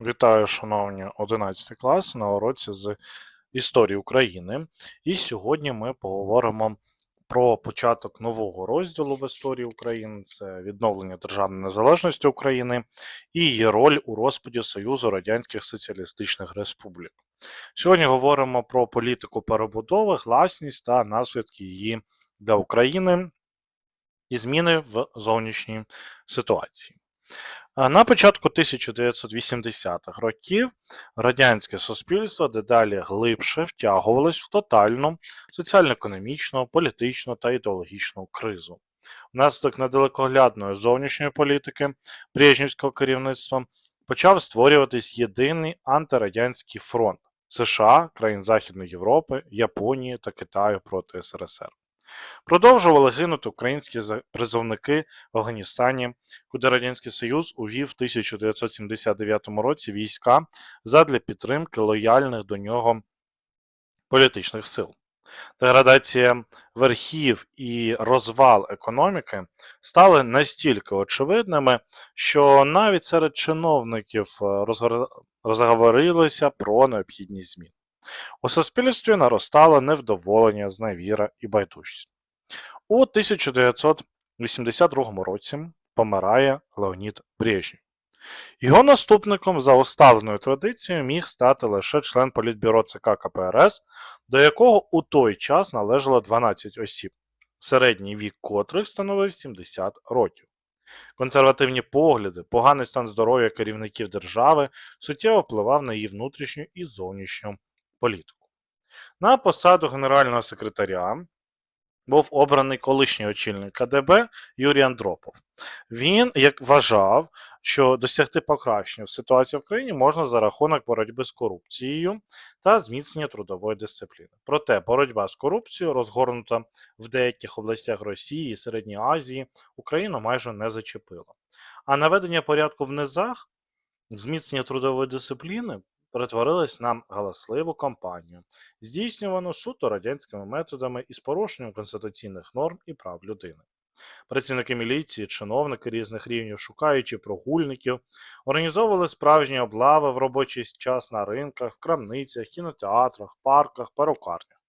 Вітаю, шановні 11 клас на уроці з історії України. І сьогодні ми поговоримо про початок нового розділу в історії України це відновлення державної незалежності України і її роль у розпаді Союзу Радянських Соціалістичних Республік. Сьогодні говоримо про політику перебудови, гласність та наслідки її для України і зміни в зовнішній ситуації. А На початку 1980-х років радянське суспільство дедалі глибше втягувалось в тотальну соціально-економічну, політичну та ідеологічну кризу. Внаслідок недалекоглядної зовнішньої політики Брежнівського керівництва почав створюватись єдиний антирадянський фронт США, країн Західної Європи, Японії та Китаю проти СРСР. Продовжували гинути українські призовники в Афганістані, куди Радянський Союз увів в 1979 році війська задля підтримки лояльних до нього політичних сил. Деградація верхів і розвал економіки стали настільки очевидними, що навіть серед чиновників розговорилося про необхідність змін. У суспільстві наростало невдоволення, зневіра і байдужість. У 1982 році помирає Леонід Брежнєв. Його наступником за уставленою традицією міг стати лише член політбюро ЦК КПРС, до якого у той час належало 12 осіб, середній вік котрих становив 70 років. Консервативні погляди, поганий стан здоров'я керівників держави суттєво впливав на її внутрішню і зовнішню політику. На посаду генерального секретаря був обраний колишній очільник КДБ Юрій Андропов. Він як вважав, що досягти покращення в ситуації в країні можна за рахунок боротьби з корупцією та зміцнення трудової дисципліни. Проте боротьба з корупцією, розгорнута в деяких областях Росії і Середньої Азії, Україну майже не зачепила. А наведення порядку в низах, зміцнення трудової дисципліни перетворилось на галасливу кампанію, здійснювану суто радянськими методами і з порушенням конституційних норм і прав людини. Працівники міліції, чиновники різних рівнів, шукаючи прогульників, організовували справжні облави в робочий час на ринках, крамницях, кінотеатрах, парках, перукарнях.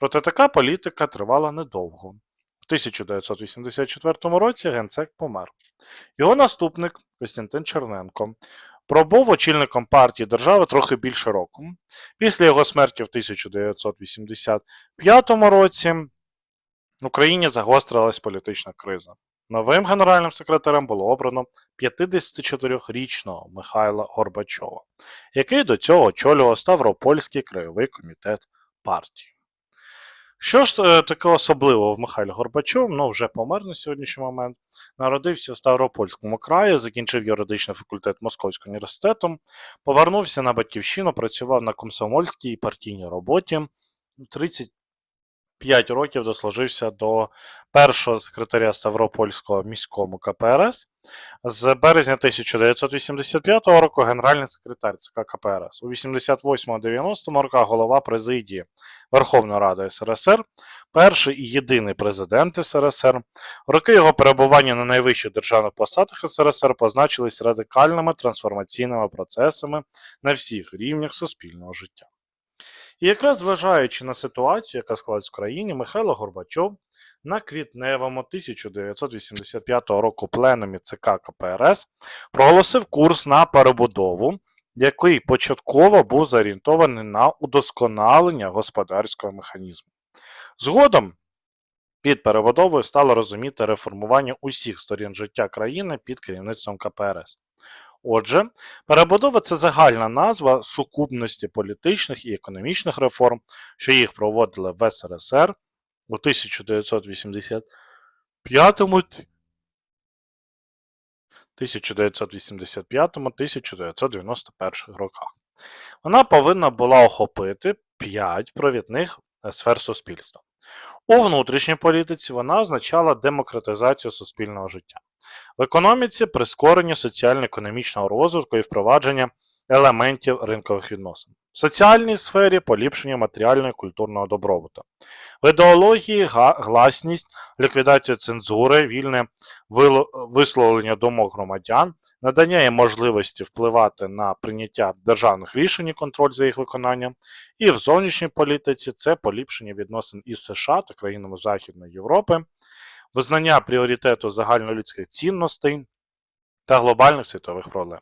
Проте така політика тривала недовго. У 1984 році генсек помер. Його наступник Костянтин Черненко пробув очільником партії держави трохи більше року. Після його смерті в 1985 році в Україні загострилась політична криза. Новим генеральним секретарем було обрано 54-річного Михайла Горбачова, який до цього очолював Ставропольський краєвий комітет партії. Що ж е, таке особливого в Михайлі Горбачов, Ну, вже помер на сьогоднішній момент. Народився в Ставропольському краї, закінчив юридичний факультет Московського університету, повернувся на батьківщину, працював на комсомольській партійній роботі. 35 років дослужився до першого секретаря Ставропольського міському КПРС. З березня 1985 року генеральний секретар ЦК КПРС. У 88-90 роках голова президії Верховної Ради СРСР, перший і єдиний президент СРСР. Роки його перебування на найвищих державних посадах СРСР позначились радикальними трансформаційними процесами на всіх рівнях суспільного життя. І якраз зважаючи на ситуацію, яка склалась в країні, Михайло Горбачов на квітневому 1985 року пленумі ЦК КПРС проголосив курс на перебудову, який початково був зорієнтований на удосконалення господарського механізму. Згодом під перебудовою стало розуміти реформування усіх сторін життя країни під керівництвом КПРС. Отже, перебудова це загальна назва сукупності політичних і економічних реформ, що їх проводили в СРСР у 1985 1985-1991 роках. Вона повинна була охопити 5 провідних сфер суспільства. У внутрішній політиці вона означала демократизацію суспільного життя. В економіці прискорення соціально-економічного розвитку і впровадження елементів ринкових відносин. В соціальній сфері поліпшення матеріального і культурного добробуту. В ідеології гласність, ліквідація цензури, вільне висловлення думок громадян, надання їм можливості впливати на прийняття державних рішень і контроль за їх виконанням. І в зовнішній політиці це поліпшення відносин із США та країнами Західної Європи, визнання пріоритету загальнолюдських цінностей та глобальних світових проблем.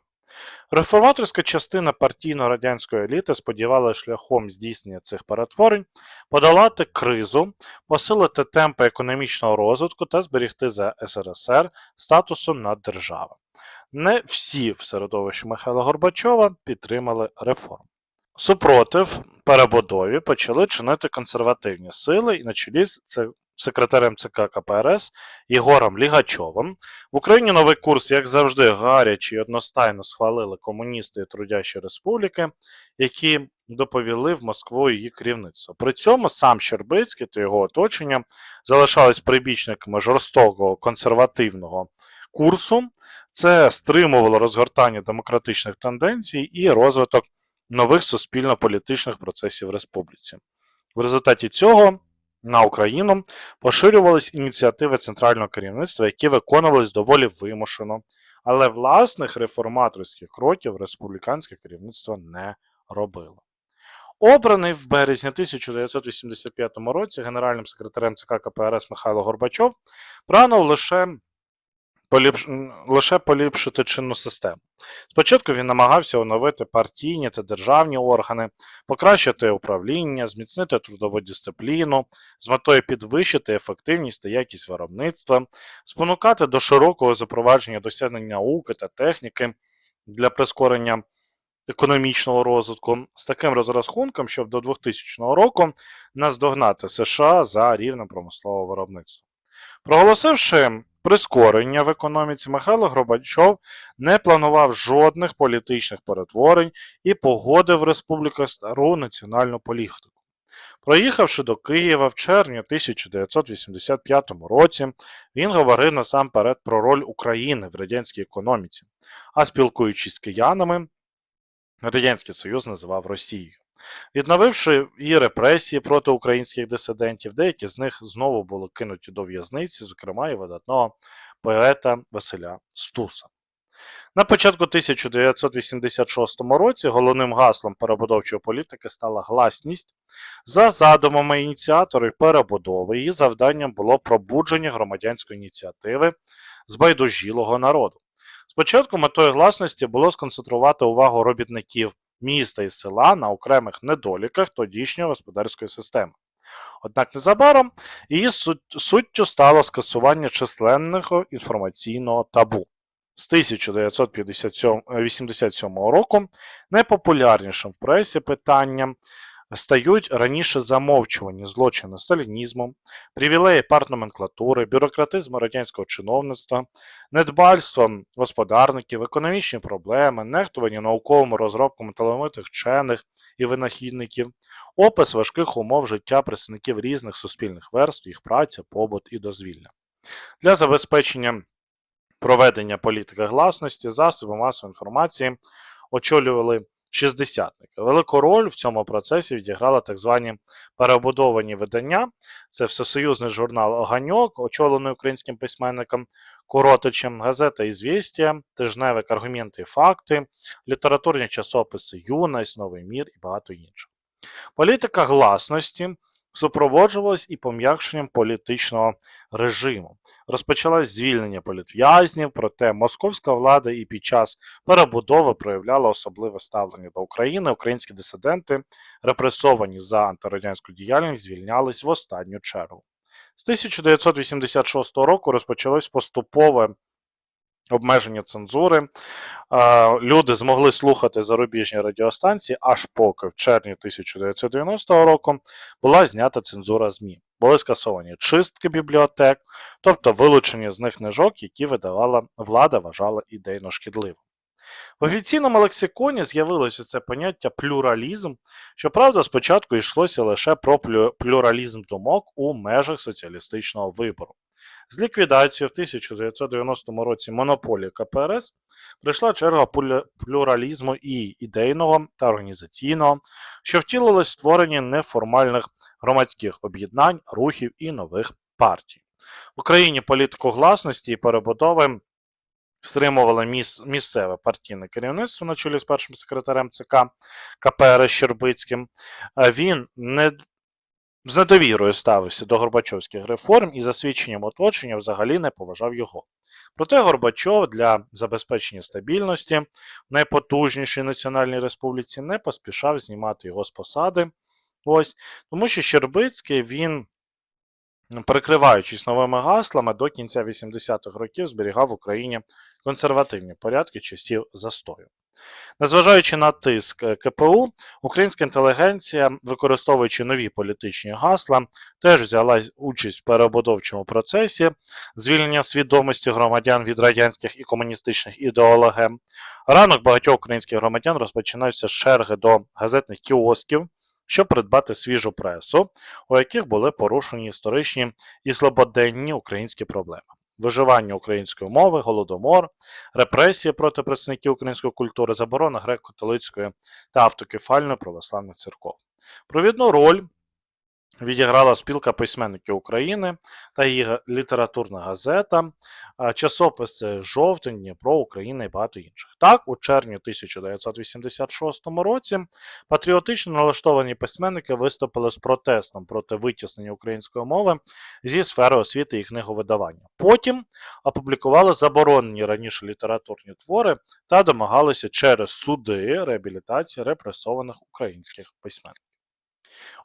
Реформаторська частина партійно-радянської еліти сподівалася шляхом здійснення цих перетворень подолати кризу, посилити темпи економічного розвитку та зберегти за СРСР статусу наддержави. Не всі в середовищі Михайла Горбачова підтримали реформ. Супротив перебудові почали чинити консервативні сили і на чолі з секретарем ЦК КПРС Єгором Лігачовим. В Україні новий курс, як завжди, гаряче і одностайно схвалили комуністи і трудящі республіки, які доповіли в Москву її керівництво. При цьому сам Щербицький та його оточення залишались прибічниками жорстокого консервативного курсу. Це стримувало розгортання демократичних тенденцій і розвиток нових суспільно-політичних процесів в республіці. В результаті цього на Україну поширювались ініціативи центрального керівництва, які виконувались доволі вимушено, але власних реформаторських кроків республіканське керівництво не робило. Обраний в березні 1985 році генеральним секретарем ЦК КПРС Михайло Горбачов прагнув лише поліпш... лише поліпшити чинну систему. Спочатку він намагався оновити партійні та державні органи, покращити управління, зміцнити трудову дисципліну з метою підвищити ефективність та якість виробництва, спонукати до широкого запровадження досягнень науки та техніки для прискорення економічного розвитку з таким розрахунком, щоб до 2000 року наздогнати США за рівнем промислового виробництва. Проголосивши прискорення в економіці, Михайло Горбачов не планував жодних політичних перетворень і погодив республіку стару національну політику. Проїхавши до Києва в червні 1985 році, він говорив насамперед про роль України в радянській економіці, а спілкуючись з киянами, Радянський Союз називав Росією. Відновивши і репресії проти українських дисидентів, деякі з них знову були кинуті до в'язниці, зокрема і видатного поета Василя Стуса. На початку 1986 році головним гаслом перебудовчої політики стала гласність. За задумами ініціаторів перебудови її завданням було пробудження громадянської ініціативи збайдужілого народу. Спочатку метою гласності було сконцентрувати увагу робітників міста і села на окремих недоліках тодішньої господарської системи. Однак незабаром її суттю стало скасування численного інформаційного табу. З 1987 року найпопулярнішим в пресі питанням стають раніше замовчувані злочини сталінізму, привілеї партноменклатури, бюрократизм радянського чиновництва, недбальство господарників, економічні проблеми, нехтування науковими розробками талановитих вчених і винахідників, опис важких умов життя представників різних суспільних верств, їх праця, побут і дозвілля. Для забезпечення проведення політики гласності засоби масової інформації очолювали шістдесятники. Велику роль в цьому процесі відіграли так звані перебудовані видання. Це всесоюзний журнал Оганьок, очолений українським письменником Коротичем, газета «Ізвістія», тижневик «Аргументи і факти», літературні часописи Юність, Новий мір і багато інших. Політика гласності супроводжувалась і пом'якшенням політичного режиму. Розпочалось звільнення політв'язнів, проте московська влада і під час перебудови проявляла особливе ставлення до України. Українські дисиденти, репресовані за антирадянську діяльність, звільнялись в останню чергу. З 1986 року розпочалось поступове обмеження цензури. Люди змогли слухати зарубіжні радіостанції, аж поки в червні 1990 року була знята цензура ЗМІ. Були скасовані чистки бібліотек, тобто вилучення з них книжок, які видавала влада, вважала ідейно шкідливим. В офіційному лексиконі з'явилося це поняття плюралізм. Щоправда, спочатку йшлося лише про плюралізм думок у межах соціалістичного вибору. З ліквідацією в 1990 році монополії КПРС прийшла черга плюралізму і ідейного та організаційного, що втілилось в створенні неформальних громадських об'єднань, рухів і нових партій. В Україні політику гласності і перебудови стримувало міс- місцеве партійне керівництво на чолі з першим секретарем ЦК КПРС Щербицьким. Е, Він не з недовірою ставився до Горбачовських реформ і за свідченням оточення взагалі не поважав його. Проте Горбачов для забезпечення стабільності в найпотужнішій національній республіці не поспішав знімати його з посади. Ось, тому що Щербицький він, прикриваючись новими гаслами, до кінця 80-х років зберігав в Україні консервативні порядки часів застою. Незважаючи на тиск е, КПУ, українська інтелігенція, використовуючи нові політичні гасла, теж взяла участь в перебудовчому процесі звільнення свідомості громадян від радянських і комуністичних ідеологем. Ранок багатьох українських громадян розпочинається з черги до газетних кіосків, щоб придбати свіжу пресу, у яких були порушені історичні і злободенні українські проблеми. Виживання української мови, голодомор, репресії проти представників української культури, заборона греко-католицької та автокефальної православних церков. Провідну роль відіграла спілка письменників України та її літературна газета, часописи Жовтень, Дніпро, Україна і багато інших. Так, у червні 1986 році патріотично налаштовані письменники виступили з протестом проти витіснення української мови зі сфери освіти і книговидавання. Потім опублікували заборонені раніше літературні твори та домагалися через суди реабілітації репресованих українських письменників.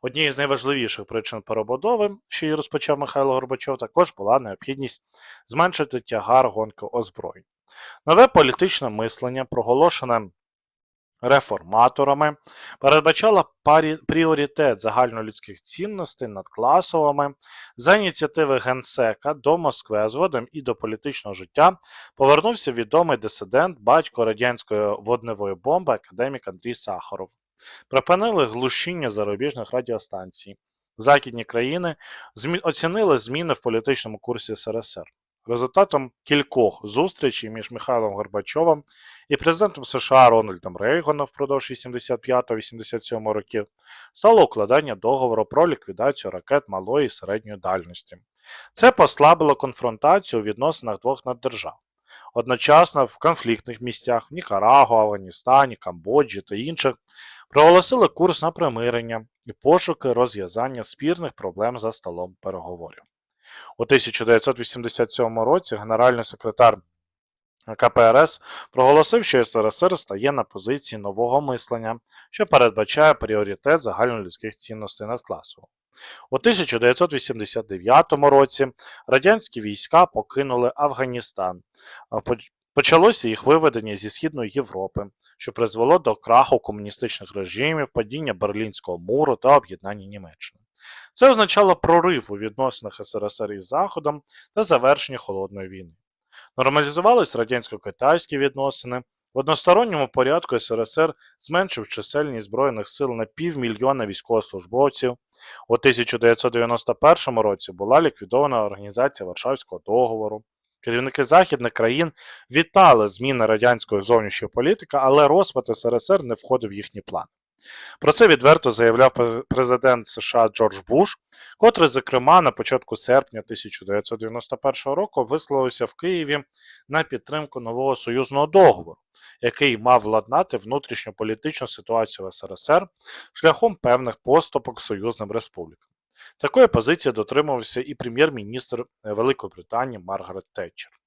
Однією з найважливіших причин перебудови, що її розпочав Михайло Горбачов, також була необхідність зменшити тягар гонки озброєнь. Нове політичне мислення, проголошене реформаторами, передбачало парі- пріоритет загальнолюдських цінностей над класовими. За ініціативи Генсека до Москви, згодом і до політичного життя повернувся відомий дисидент, батько радянської водневої бомби, академік Андрій Сахаров. Припинили глушіння зарубіжних радіостанцій. Західні країни оцінили зміни в політичному курсі СРСР. Результатом кількох зустрічей між Михайлом Горбачовим і президентом США Рональдом Рейганом впродовж 85-87 років стало укладання договору про ліквідацію ракет малої і середньої дальності. Це послабило конфронтацію у відносинах двох наддержав. Одночасно в конфліктних місцях в Нікарагуа, Афганістані, Камбоджі та інших проголосили курс на примирення і пошуки розв'язання спірних проблем за столом переговорів. У 1987 році генеральний секретар КПРС проголосив, що СРСР стає на позиції нового мислення, що передбачає пріоритет загальнолюдських цінностей над класовим. У 1989 році радянські війська покинули Афганістан. Почалося їх виведення зі Східної Європи, що призвело до краху комуністичних режимів, падіння Берлінського муру та об'єднання Німеччини. Це означало прорив у відносинах СРСР із Заходом та завершення холодної війни. Нормалізувались радянсько-китайські відносини. В односторонньому порядку СРСР зменшив чисельність Збройних сил на півмільйона військовослужбовців. У 1991 році була ліквідована організація Варшавського договору. Керівники західних країн вітали зміни радянської зовнішньої політики, але розпад СРСР не входив в їхні плани. Про це відверто заявляв президент США Джордж Буш, котрий, зокрема, на початку серпня 1991 року висловився в Києві на підтримку нового союзного договору, який мав владнати внутрішньополітичну ситуацію в СРСР шляхом певних поступок союзним республікам. Такої позиції дотримувався і прем'єр-міністр е, Великої Британії Маргарет Тетчер.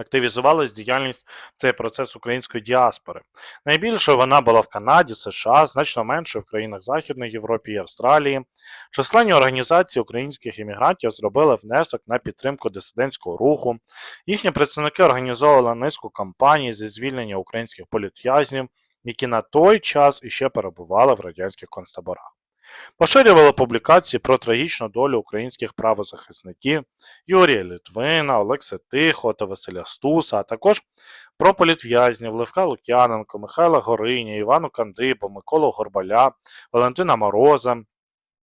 Активізувалась діяльність цей процес української діаспори. Найбільшою вона була в Канаді, США, значно меншою в країнах Західної Європи і Австралії. Численні організації українських іммігрантів зробили внесок на підтримку дисидентського руху. Їхні представники організовували низку кампаній зі звільнення українських політв'язнів, які на той час іще перебували в радянських концтаборах. Поширювали публікації про трагічну долю українських правозахисників Юрія Литвина, Олекси Тихо та Василя Стуса, а також про політв'язнів Левка Лук'яненко, Михайла Гориня, Івану Кандибу, Миколу Горбаля, Валентина Мороза,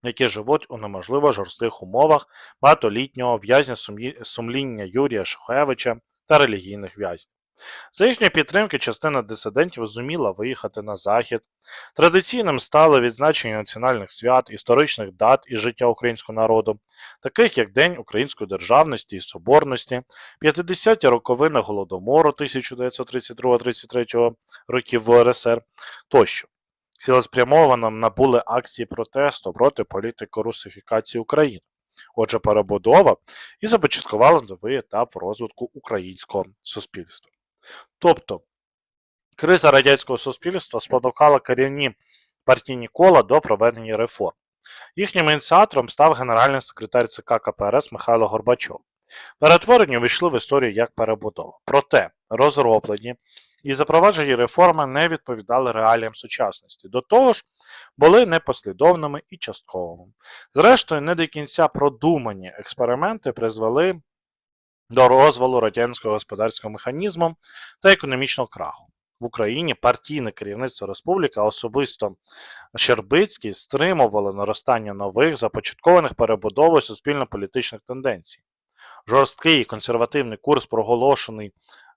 які живуть у неможливо жорстких умовах багатолітнього в'язня сумління Юрія Шухевича та релігійних в'язнів. За їхньої підтримки частина дисидентів зуміла виїхати на захід. Традиційним стало відзначення національних свят, історичних дат і життя українського народу, таких як День української державності і соборності, 50-ті роковини Голодомору 1932-33 років в УРСР тощо. Цілеспрямовано набули акції протесту проти політики русифікації України. Отже, перебудова і започаткувала новий етап розвитку українського суспільства. Тобто, криза радянського суспільства спонукала керівні партійні кола до проведення реформ. Їхнім ініціатором став генеральний секретар ЦК КПРС Михайло Горбачов. Перетворення увійшли в історію як перебудова. Проте розроблені і запроваджені реформи не відповідали реаліям сучасності. До того ж, були непослідовними і частковими. Зрештою, не до кінця продумані експерименти призвели до розвалу радянського господарського механізму та економічного краху. В Україні партійне керівництво республіки, а особисто Щербицький, стримували наростання нових, започаткованих перебудовою суспільно-політичних тенденцій. Жорсткий консервативний курс, проголошений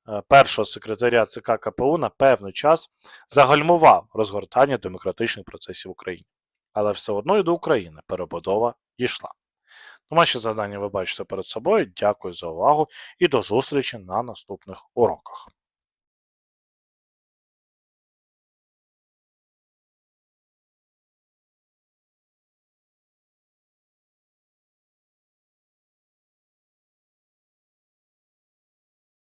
е, першого секретаря ЦК КПУ, на певний час загальмував розгортання демократичних процесів в Україні. Але все одно і до України перебудова дійшла. Домашнє завдання ви бачите перед собою. Дякую за увагу і до зустрічі на наступних уроках.